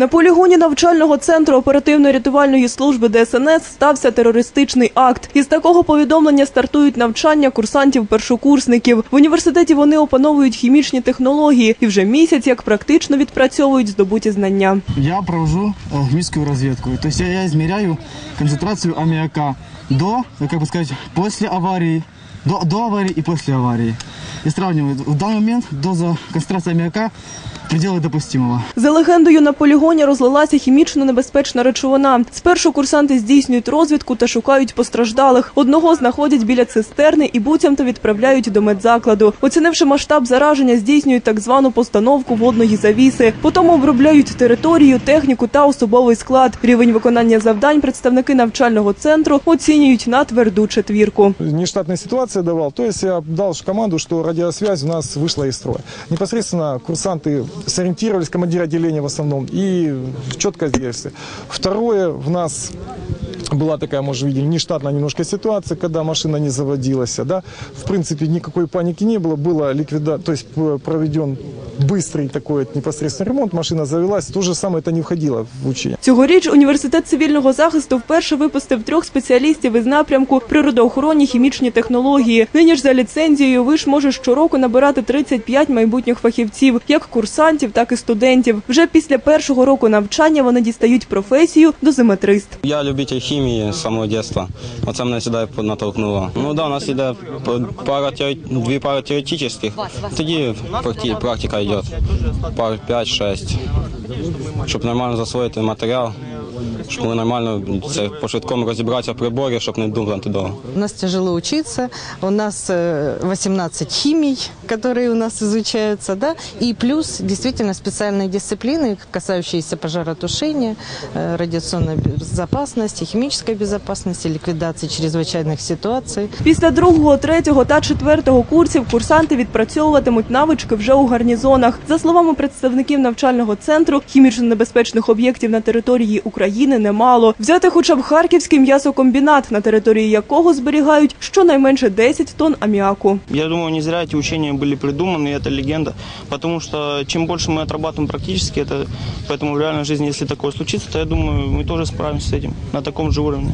На полігоні навчального центру оперативно-рятувальної служби ДСНС стався терористичний акт. Із такого повідомлення стартують навчання курсантів-першокурсників. В університеті вони опановують хімічні технології і вже місяць як практично відпрацьовують здобуті знання. Я провожу э, химическую разведку. То есть я, я измеряю концентрацию аммиака до, э, как бы сказать, после аварии, до, до аварии и после аварии. И сравниваю. В данный момент доза концентрации аммиака пределы допустимого. За легендою, на полігоні розлилася хімічно небезпечна речовина. Спершу курсанти здійснюють розвідку та шукають постраждалих. Одного знаходять біля цистерни і буцямто відправляють до медзакладу. Оцінивши масштаб зараження, здійснюють так звану постановку водної завіси. Потім обробляють територію, техніку та особовий склад. Рівень виконання завдань представники навчального центру оцінюють на тверду четвірку. нештатная ситуация давал. То есть я дал команду, что радиосвязь у нас вышла из строя. Непосредственно курсанты сориентировались, командир отделения в основном, и четко здесь. Второе, в нас была такая, может, видели, нештатная немножко ситуация, когда машина не заводилась, да. В принципе, никакой паники не было, было ликвида... то есть п- проведен быстрый такой вот непосредственный ремонт, машина завелась, то же самое это не входило в учение. Цьогоріч університет цивільного захисту вперше випустив трьох спеціалістів із напрямку природоохоронні хімічні технології. Нині ж за ліцензією виш може щороку набирати 35 майбутніх фахівців, як курсантів, так і студентів. Вже після першого року навчання вони дістають професію дозиметрист. Я любитель хімії з самого дитинства. Оце мене сюди натолкнуло. Ну да, у нас по- пара дві пари теоретичних, тоді практи- практика йде. Пар 5-6. Щоб нормально засвоїти матеріал, щоб ми нормально це по швидкому розібратися в приборі, щоб не думати довго. У нас тяжело учиться, у нас э, 18 химий, которые у нас изучаются, да, и плюс действительно специальные дисциплины, касающиеся пожаротушения, э, радиационной безопасности, химической безопасности, ликвидации чрезвычайных ситуаций. Після другого, третього та четвертого курсів курсанти відпрацьовуватимуть навички вже у гарнізонах. За словами представників навчального центру, хімічно небезпечних об'єктів на території України немало. Взяти хоча б харківський м'ясокомбінат, на території якого зберігають щонайменше 10 тонн аміаку. Я думаю, не зря эти учения были придуманы, и это легенда, потому что чем больше мы отрабатываем практически, это, поэтому в реальной жизни, если такое случится, то я думаю, мы тоже справимся с этим на таком же уровне.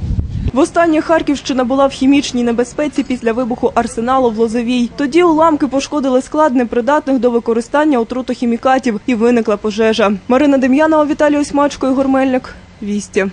Востаннє Харківщина була в хімічній небезпеці після вибуху арсеналу в Лозовій. Тоді уламки пошкодили склад непридатних до використання отрутохімікатів і виникла пожежа. Марина Дем'янова, Віталій Осьмачко, Ігор Мельник. Вісті.